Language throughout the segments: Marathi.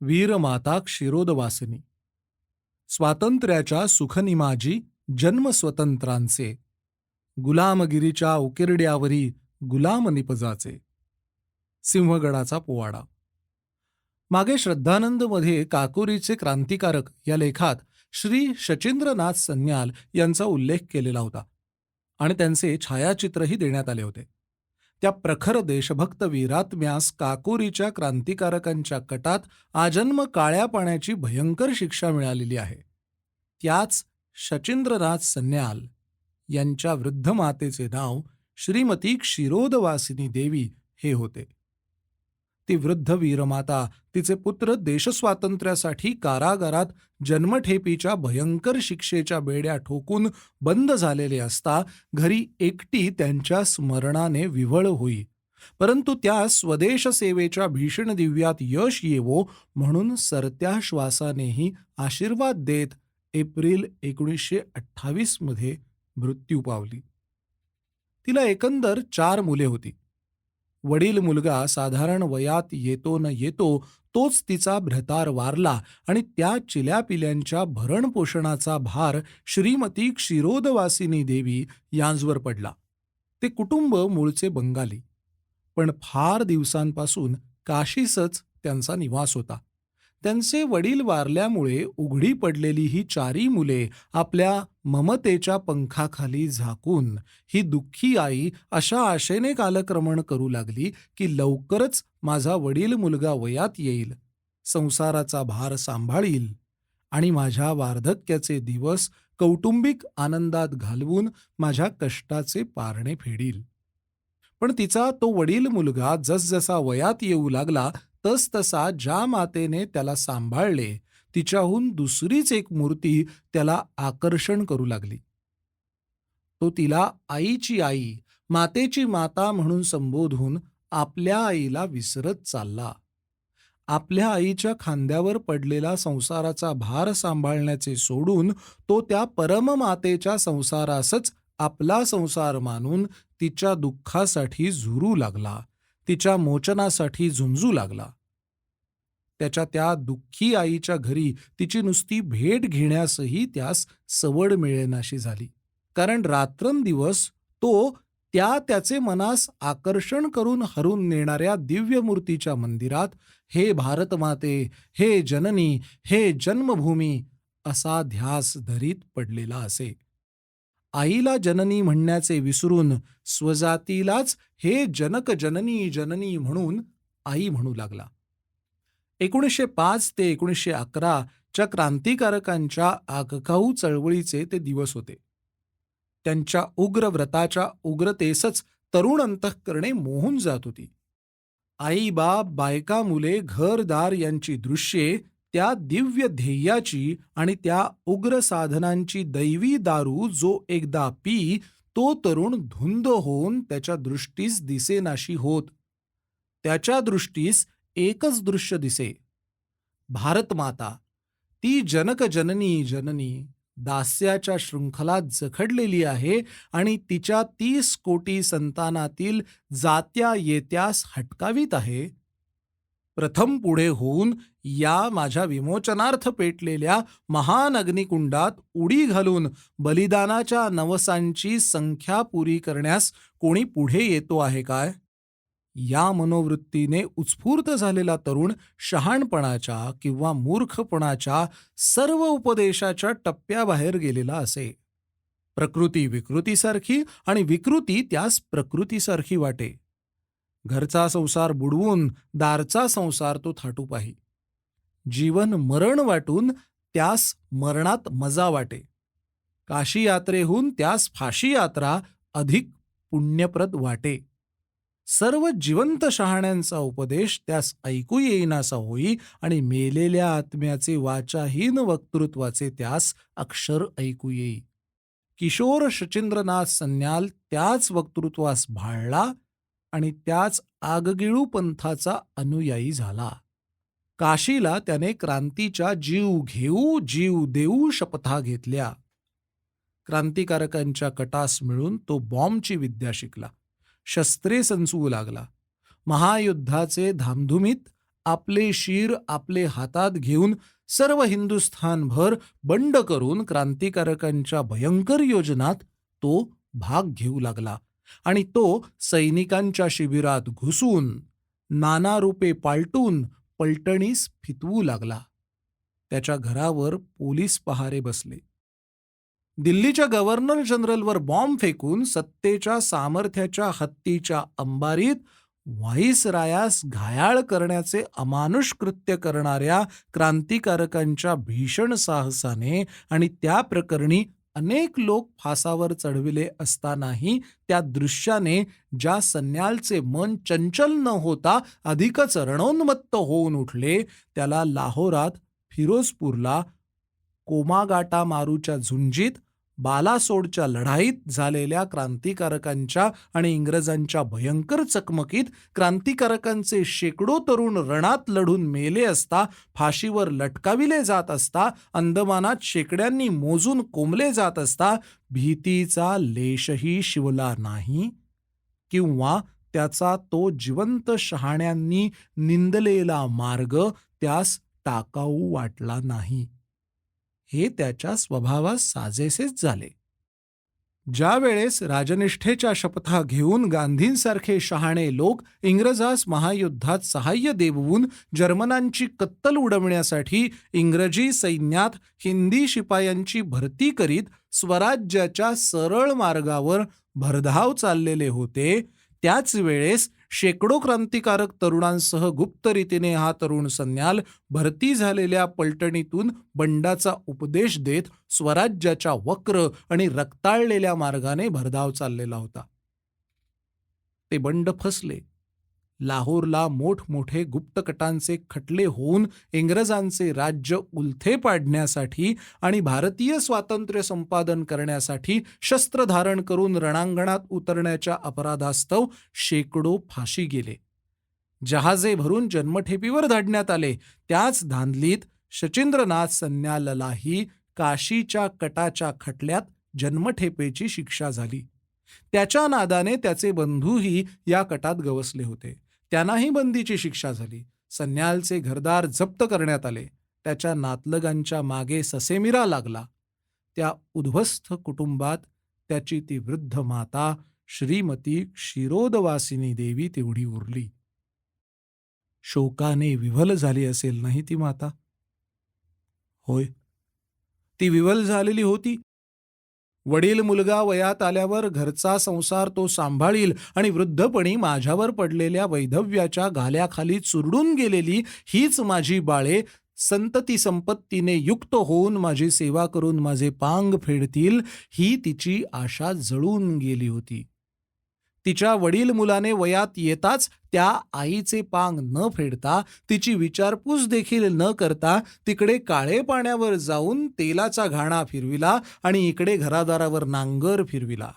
वीरमाता क्षीरोदवासिनी स्वातंत्र्याच्या सुखनिमाजी जन्मस्वतंत्रांचे. गुलामगिरीच्या उकिरड्यावरी गुलाम निपजाचे सिंहगडाचा पोवाडा. मागे श्रद्धानंदमध्ये काकोरीचे क्रांतिकारक या लेखात श्री शचींद्रनाथ सन्याल यांचा उल्लेख केलेला होता आणि त्यांचे छायाचित्रही देण्यात आले होते. त्या प्रखर देशभक्त वीरात्म्यास काकोरीच्या क्रांतिकारकांच्या कटात आजन्म काळ्या पाण्याची भयंकर शिक्षा मिळालेली आहे. त्याच शचिंद्रनाथ सन्याल यांच्या वृद्ध मातेचे नाव श्रीमती क्षीरोदवासिनी देवी हे होते. ती वृद्ध वीरमाता तिचे पुत्र देशस्वातंत्र्यासाठी कारागारात जन्मठेपीच्या भयंकर शिक्षेच्या बेड्या ठोकून बंद झालेले असता घरी एकटी त्यांच्या स्मरणाने विवळ होई. परंतु त्या स्वदेश सेवेच्या भीषण दिव्यात यश येवो म्हणून सरत्या श्वासानेही आशीर्वाद देत एप्रिल एकोणीसशे अठ्ठावीसमध्ये मृत्यू पावली. तिला एकंदर चार मुले होती. वडील मुलगा साधारण वयात येतो न येतो तोच तिचा भ्रतार वारला आणि त्या चिल्यापिल्यांच्या भरणपोषणाचा भार श्रीमती क्षीरोदवासिनी देवी यांजवर पडला. ते कुटुंब मूळचे बंगाली. पण फार दिवसांपासून काशीसच त्यांचा निवास होता. त्यांचे वडील वारल्यामुळे उघडी पडलेली ही चारी मुले आपल्या ममतेच्या पंखाखाली झाकून ही दुःखी आई अशा आशेने कालक्रमण करू लागली की लवकरच माझा वडील मुलगा वयात येईल संसाराचा भार सांभाळील आणि माझ्या वार्धक्याचे दिवस कौटुंबिक आनंदात घालवून माझ्या कष्टाचे पारणे फेडील. पण तिचा तो वडील मुलगा जसजसा वयात येऊ लागला तसतसा ज्या मातेने त्याला सांभाळले तिच्याहून दुसरीच एक मूर्ती त्याला आकर्षण करू लागली. तो तिला आईची आई मातेची माता म्हणून संबोधून आपल्या आईला विसरत चालला. आपल्या आईच्या खांद्यावर पडलेला संसाराचा भार सांभाळण्याचे सोडून तो त्या परममातेच्या संसारासच आपला संसार मानून तिच्या दुःखासाठी झुरू लागला तिच्या मोचनासाठी झुंजू लागला. त्याच्या त्या दुःखी आईच्या घरी तिची नुसती भेट घेण्यासही त्यास सवड मिळेनाशी झाली. कारण रात्रंदिवस तो त्या त्याचे मनास आकर्षण करून हरून नेणाऱ्या दिव्यमूर्तीच्या मंदिरात हे भारतमाते हे जननी हे जन्मभूमी असा ध्यास धरीत पडलेला असे. आईला जननी म्हणण्याचे विसरून स्वजातीलाच हे जनक जननी जननी म्हणून आई म्हणू लागला. एकोणीसशे पाच ते एकोणीसशे अकरा च्या क्रांतिकारकांच्या आगखाऊ चळवळीचे ते दिवस होते. त्यांच्या उग्र व्रताच्या उग्रतेसच तरुण अंतःकरणे मोहून जात होती. आई बाप बायका मुले घरदार यांची दृश्ये त्या दिव्य ध्येयाची आणि त्या उग्र साधनांची दैवी दारू जो एकदा पी तो तरुण धुंद होऊन त्याच्या दृष्टीस दिसेनाशी होत. त्याच्या दृष्टीस एकच दृश्य दिसे. भारतमाता ती जनक जननी जननी दास्याच्या शृंखलात जखडलेली आहे आणि तिच्या तीस कोटी संतानातील जात्या येत्यास हटकावीत आहे. प्रथम पुढे होऊन या माझ्या विमोचनार्थ पेटलेल्या महान अग्निकुंडात उडी घालून बलिदानाच्या नवसांची संख्या पुरी करण्यास कोणी पुढे येतो आहे काय? या मनोवृत्तीने उत्स्फूर्त झालेला तरुण शहाणपणाच्या किंवा मूर्खपणाच्या सर्व उपदेशाच्या टप्प्याबाहेर गेलेला असे. प्रकृती विकृतीसारखी आणि विकृती त्यास प्रकृतीसारखी वाटे. घरचा संसार बुडवून दारचा संसार तो थाटू पाही. जीवन मरण वाटून त्यास मरणात मजा वाटे. काशी यात्रेहून त्यास फाशी यात्रा अधिक पुण्यप्रद वाटे. सर्व जिवंत शहाण्यांचा उपदेश त्यास ऐकू येईनासा होई आणि मेलेल्या आत्म्याचे वाचाहीन वक्तृत्वाचे त्यास अक्षर ऐकू येई. किशोर शचींद्रनाथ सन्याल त्याच वक्तृत्वास भाळला आणि त्याच आगगिळू पंथाचा अनुयायी झाला. काशीला त्याने क्रांतीच्या जीव घेऊ जीव देऊ शपथा घेतल्या. क्रांतिकारकांच्या कटास मिळून तो बॉम्बची विद्या शिकला. शस्त्रे संचवू लागला. महायुद्धाचे धामधुमीत आपले शिर आपले हातात घेऊन सर्व हिंदुस्थानभर बंड करून क्रांतिकारकांच्या भयंकर योजनात तो भाग घेऊ लागला आणि तो सैनिकांच्या शिबिरात घुसून नाना रूपे पालटून पलटणीस फितवू लागला. त्याच्या घरावर पोलीस पहारे बसले. दिल्लीच्या गव्हर्नर जनरलवर बॉम्ब फेकून सत्तेच्या सामर्थ्याच्या हत्तीच्या अंबारीत व्हाईसरायास घायाळ करण्याचे अमानुष कृत्य करणाऱ्या क्रांतिकारकांच्या भीषण साहसाने आणि त्या प्रकरणी अनेक लोक फासावर चढविले असतानाही त्या दृश्याने ज्या सन्यालचे मन चंचल न होता अधिकच रणोन्मत्त होऊन उठले त्याला लाहोरात फिरोजपूरला कोमागाटा मारूच्या झुंजीत बालासोडच्या लढाईत झालेल्या क्रांतिकारकांच्या आणि इंग्रजांच्या भयंकर चकमकीत क्रांतिकारकांचे शेकडो तरुण रणात लढून मेले असता फाशीवर लटकाविले जात असता अंदमानात शेकड्यांनी मोजून कोंबले जात असता भीतीचा लेशही शिवला नाही किंवा त्याचा तो जिवंत शहाण्यांनी निंदलेला मार्ग त्यास टाकाऊ वाटला नाही. हे त्याच्या स्वभावास साजेसेच झाले. ज्या वेळेस राजनिष्ठेच्या शपथा घेऊन गांधींसारखे शहाणे लोक इंग्रजास महायुद्धात सहाय्य देवून जर्मनांची कत्तल उडवण्यासाठी इंग्रजी सैन्यात हिंदी शिपायांची भरती करीत स्वराज्याच्या सरळ मार्गावर भरधाव चाललेले होते त्याच वेळेस शेकडो क्रांतिकारक तरुणांसह गुप्त रीतीने हा तरुण संन्याल भरती झालेल्या पलटणीतून बंडाचा उपदेश देत स्वराज्याच्या वक्र आणि रक्ताळलेल्या मार्गाने भरधाव चाललेला होता. ते बंड फसले. लाहोरला मोठमोठे गुप्तकटांचे खटले होऊन इंग्रजांचे राज्य उलथे पाडण्यासाठी आणि भारतीय स्वातंत्र्य संपादन करण्यासाठी शस्त्र धारण करून रणांगणात उतरण्याच्या अपराधास्तव शेकडो फाशी गेले. जहाजे भरून जन्मठेपीवर धाडण्यात आले. त्याच धांदलीत शचींद्रनाथ सन्याललाही काशीच्या कटाच्या खटल्यात जन्मठेपेची शिक्षा झाली. त्याच्या नादाने त्याचे बंधूही या कटात गवसले होते. त्यांनाही बंदीची शिक्षा झाली. सन्यालचे घरदार जप्त करण्यात आले. त्याच्या नातलगांच्या मागे ससेमिरा लागला. त्या उद्ध्वस्त कुटुंबात त्याची ती वृद्ध माता श्रीमती क्षीरोदवासिनी देवी तेवढी उरली. शोकाने विवल झाली असेल नाही ती माता? होय. ती विव्हल झालेली होती वडील मुलगा वयात आल्यावर घरचा संसार तो सांभाळील आणि वृद्धपणी माझ्यावर पडलेल्या वैधव्याच्या घाल्याखाली चुरडून गेलेली हीच माझी बाळे संतती संपत्तीने युक्त होऊन माझी सेवा करून माझे पांग फेडतील ही तिची आशा जळून गेली होती. तिच्या वडील मुलाने वयात येताच त्या आईचे पांग न फेडता तिची विचारपूस देखील न करता तिकडे काळे पाण्यावर जाऊन तेलाचा घाणा फिरविला आणि इकडे घरादारावर नांगर फिरविला.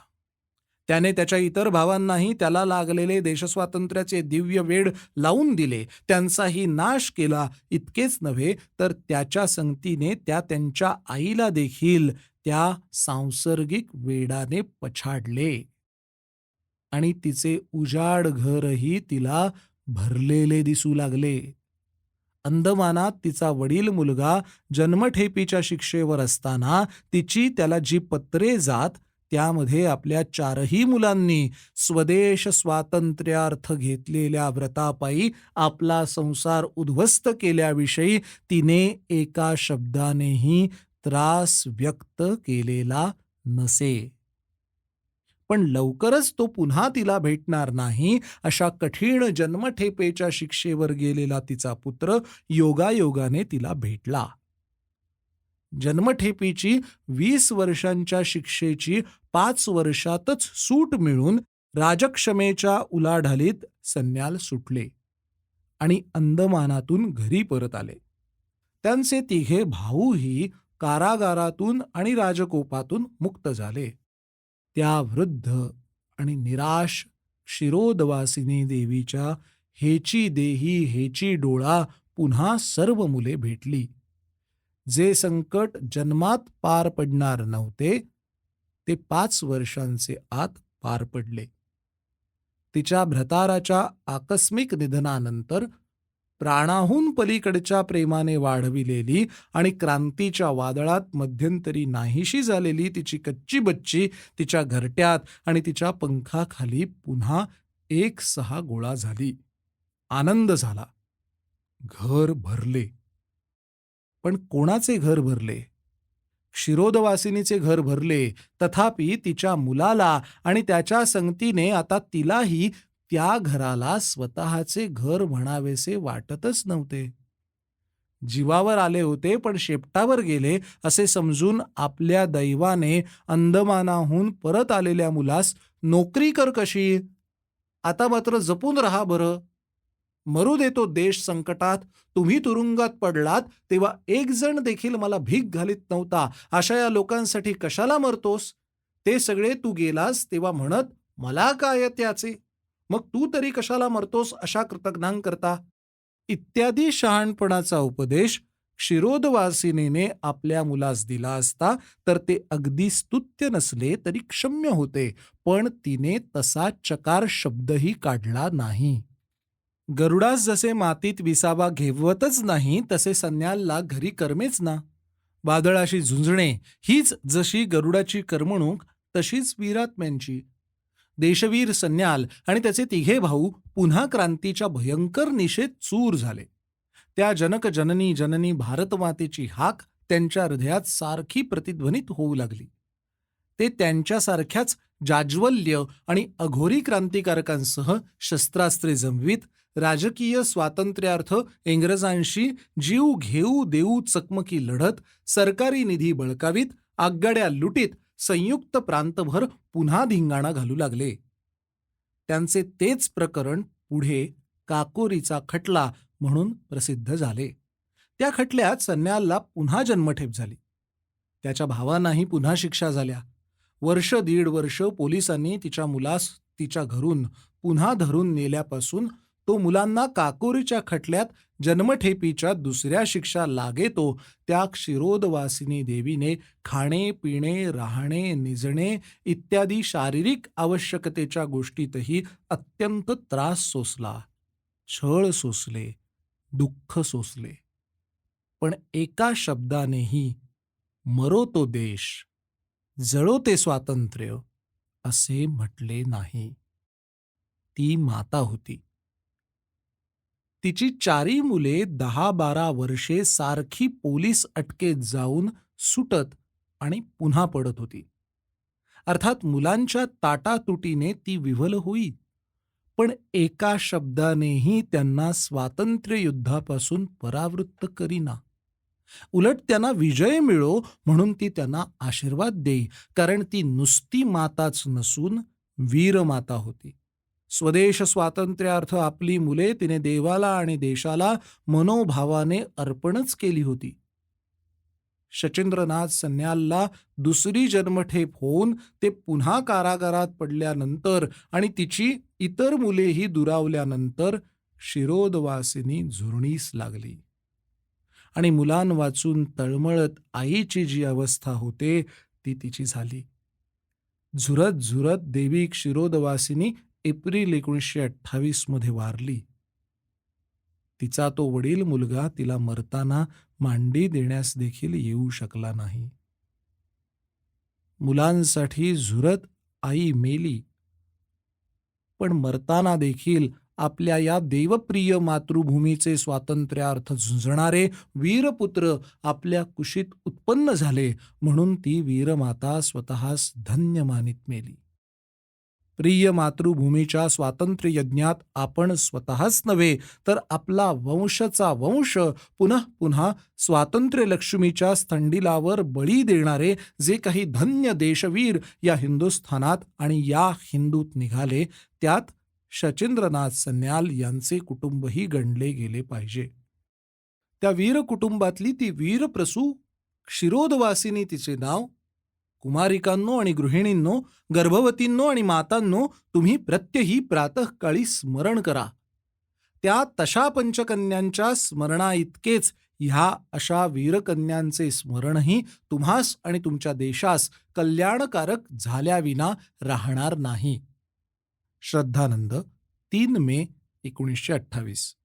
त्याने त्याच्या इतर भावांनाही त्याला लागलेले देशस्वातंत्र्याचे दिव्य वेड लावून दिले. त्यांचाही नाश केला. इतकेच नव्हे तर त्याच्या संगतीने त्या त्यांच्या आईला देखील त्या सांसर्गिक वेडाने पछाडले. आणि तिचे उजाड घरही तिला भरलेले दिसू लागले. अंदमानात तिचा वडील मुलगा जन्मठेपीच्या शिक्षेवर असताना तिची त्याला जी पत्रे जात त्यामध्ये आपल्या चारही मुलांनी स्वदेश स्वातंत्र्यार्थ घेतलेल्या व्रतापायी आपला संसार उद्ध्वस्त केल्याविषयी तिने एका शब्दानेही त्रास व्यक्त केलेला नसे. पण लवकरच तो पुन्हा तिला भेटणार नाही अशा कठीण जन्मठेपेच्या शिक्षेवर गेलेला तिचा पुत्र योगायोगाने तिला भेटला. जन्मठेपीची वीस वर्षांच्या शिक्षेची पाच वर्षातच सूट मिळून राजक्षमेच्या उलाढालीत संन्याल सुटले आणि अंदमानातून घरी परत आले. त्यांचे तिघे भाऊही कारागारातून आणि राजकोपातून मुक्त झाले. त्या वृद्ध आणि निराश क्षिरोदवासिनी देवीच्या हेची देही हेची डोळा पुन्हा सर्व मुले भेटली. जे संकट जन्मात पार पडणार नव्हते ते पाच वर्षांचे आत पार पडले. तिच्या भ्रताराच्या आकस्मिक निधनानंतर प्राणाहून पलीकडच्या प्रेमाने वाढविलेली आणि क्रांतीच्या वादळात मध्यंतरी नाहीशी झालेली तिची कच्ची बच्ची तिच्या घरट्यात आणि तिच्या पंखाखाली पुन्हा एक सहा गोळा झाली. आनंद झाला. घर भरले. पण कोणाचे घर भरले? क्षिरोदवासिनीचे घर भरले. तथापि तिच्या मुलाला आणि त्याच्या संगतीने आता तिलाही त्या घराला स्वतःचे घर म्हणावेसे वाटतच नव्हते. जीवावर आले होते पण शेपटावर गेले असे समजून आपल्या दैवाने अंदमानाहून परत आलेल्या मुलास नोकरी कर कशी? आता मात्र जपून राहा बरं. मरू देतो देश संकटात. तुम्ही तुरुंगात पडलात तेव्हा एक जण देखील मला भीक घालीत नव्हता. अशा या लोकांसाठी कशाला मरतोस? ते सगळे तू गेलास तेव्हा म्हणत मला काय त्याचे? मग तू तरी कशाला मरतोस अशा कृतज्ञांकरता? इत्यादी शहाणपणाचा उपदेश क्षिरोदवासिनीने आपल्या मुलास दिला असता तर ते अगदी स्तुत्य नसले तरी क्षम्य होते पण तिने तसा चकार शब्दही काढला नाही. गरुडास जसे मातीत विसावा घेवतच नाही तसे संन्याला घरी कर्मेच ना. वादळाशी झुंजणे हीच जशी गरुडाची करमणूक तशीच वीरात्म्यांची. देशवीर सन्याल आणि त्याचे तिघे भाऊ पुन्हा क्रांतीच्या भयंकर निषेध चूर झाले. त्या जनक जननी जननी भारतमातेची हाक त्यांच्या हृदयात सारखी प्रतिध्वनित होऊ लागली. ते त्यांच्यासारख्याच जाज्वल्य आणि अघोरी क्रांतिकारकांसह शस्त्रास्त्रे जमवीत राजकीय स्वातंत्र्यार्थ इंग्रजांशी जीव घेऊ देऊ चकमकी लढत सरकारी निधी बळकावीत आगगाड्या लुटीत संयुक्त प्रांतभर पुन्हा धिंगाणा घालू लागले. त्यांचे तेच प्रकरण पुढे काकोरीचा खटला म्हणून प्रसिद्ध झाले. त्या खटल्यात सन्यालला पुन्हा जन्मठेप झाली. त्याच्या भावांनाही पुन्हा शिक्षा झाल्या. वर्ष दीड वर्ष पोलिसांनी तिच्या मुलास तिच्या घरून पुन्हा धरून नेल्यापासून तो मुलांना काकोरीच्या खटल्यात जन्मठेपीच्या दुसऱ्या शिक्षा लागेतो त्या क्षिरोदवासिनी देवीने खाणे पिणे राहणे निजणे इत्यादी शारीरिक आवश्यकतेच्या गोष्टीतही अत्यंत त्रास सोसला. छळ सोसले दुःख सोसले. पण एका शब्दानेही मरो तो देश जळो ते स्वातंत्र्य असे म्हटले नाही. ती माता होती. तिची चारी मुले दहा बारा वर्षे सारखी पोलीस अटकेत जाऊन सुटत आणि पुन्हा पडत होती. अर्थात मुलांच्या ताटातुटीने ती विव्हल होई. पण एका शब्दानेही त्यांना स्वातंत्र्य युद्धापासून परावृत्त करीना. उलट त्यांना विजय मिळो म्हणून ती त्यांना आशीर्वाद देई कारण ती नुसती माताच नसून वीरमाता होती. स्वदेश स्वातंत्र्यार्थ आपली मुले तिने देवाला आणि देशाला मनोभावाने अर्पणच केली होती. शचिंद्रनाथ सन्यालला दुसरी जन्मठेप होऊन ते पुन्हा कारागारात पडल्यानंतर आणि तिची इतर मुलेही दुरावल्यानंतर शिरोदवासिनी झुरणीस लागली. आणि मुलां वाचून तळमळत आईची जी अवस्था होते ती तिची झाली. झुरत झुरत देवी क्षिरोदवासिनी एप्रिल एकोणीसशे अठ्ठावीसमध्ये वारली. तिचा तो वडील मुलगा तिला मरताना मांडी देण्यास देखील येऊ शकला नाही. मुलांसाठी झुरत आई मेली. पण मरताना देखील आपल्या या देवप्रिय मातृभूमीचे स्वातंत्र्यार्थ झुंजणारे वीरपुत्र आपल्या कुशीत उत्पन्न झाले म्हणून ती वीरमाता स्वतःस धन्य मानित मेली. प्रिय मातृभूमीच्या स्वातंत्र्य यज्ञात आपण स्वतःच नव्हे तर आपला वंशचा वंश पुनः पुन्हा स्वातंत्र्य लक्ष्मीच्या स्थंडिलावर बळी देणारे जे काही धन्य देशवीर या हिंदुस्थानात आणि या हिंदूत निघाले त्यात शचेंद्रनाथ सन्याल यांचे कुटुंबही गणले गेले पाहिजे. त्या वीर कुटुंबातली ती वीरप्रसू क्षिरोदवासिनी तिचे नाव कुमारिकांनो आणि गृहिणींनो गर्भवतींनो आणि मातांनो तुम्ही प्रत्यही प्रातःकाळी स्मरण करा. त्या तशा पंचकन्यांच्या स्मरणा इतकेच ह्या अशा वीरकन्यांचे स्मरणही तुम्हास आणि तुमच्या देशास कल्याणकारक झाल्याविना राहणार नाही. श्रद्धानंद तीन मे एकोणीसशे अठ्ठावीस.